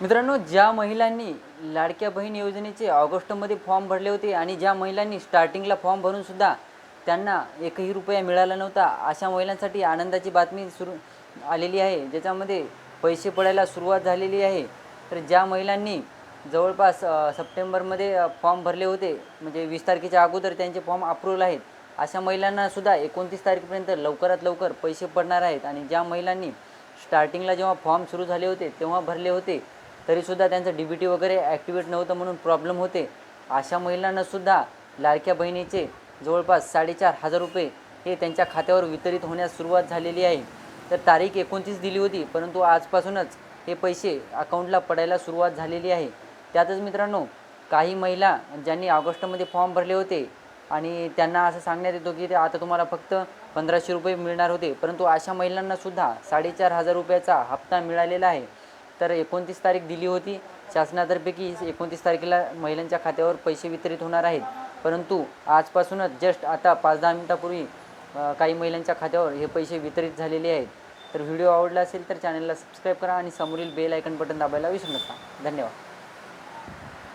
मित्रांनो ज्या महिलांनी लाडक्या बहीण योजनेचे ऑगस्टमध्ये फॉर्म भरले होते आणि ज्या महिलांनी स्टार्टिंगला फॉर्म भरूनसुद्धा त्यांना एकही रुपया मिळाला नव्हता अशा महिलांसाठी आनंदाची बातमी सुरू आलेली आहे ज्याच्यामध्ये पैसे पडायला सुरुवात झालेली आहे. तर ज्या महिलांनी जवळपास सप्टेंबरमध्ये फॉर्म भरले होते म्हणजे वीस तारखेच्या अगोदर त्यांचे फॉर्म अप्रूव्हल आहेत अशा महिलांनासुद्धा एकोणतीस तारखेपर्यंत लवकरात लवकर पैसे पडणार आहेत. आणि ज्या महिलांनी स्टार्टिंगला जेव्हा फॉर्म सुरू झाले होते तेव्हा भरले होते तरीसुद्धा त्यांचं डी बी टी वगैरे ॲक्टिवेट नव्हतं म्हणून प्रॉब्लेम होते. अशा महिलांनासुद्धा लाडक्या बहिणीचे जवळपास साडेचार हजार रुपये हे त्यांच्या खात्यावर वितरित होण्यास सुरुवात झालेली आहे. तर तारीख एकोणतीस दिली होती परंतु आजपासूनच हे पैसे अकाउंटला पडायला सुरुवात झालेली आहे. त्यातच मित्रांनो काही महिला ज्यांनी ऑगस्टमध्ये फॉर्म भरले होते आणि त्यांना असं सांगण्यात येतो की ते आता तुम्हाला फक्त पंधराशे रुपये मिळणार होते परंतु अशा महिलांनासुद्धा साडेचार हजार रुपयाचा हप्ता मिळालेला आहे. तर एकोणतीस तारीख दिली होती. शासनातर्फे की एकोणतीस तारखेला महिलांच्या खात्यावर पैसे वितरित होणार आहेत. परंतु आजपासूनच जस्ट आता पाच दहा मिनिटापूर्वी काही महिलांच्या खात्यावर हे पैसे वितरित झालेले आहेत. तर व्हिडिओ आवडला असेल तर चॅनलला सबस्क्राईब करा आणि समोरील बेल आयकन बटन दाबायला विसरू नका. धन्यवाद.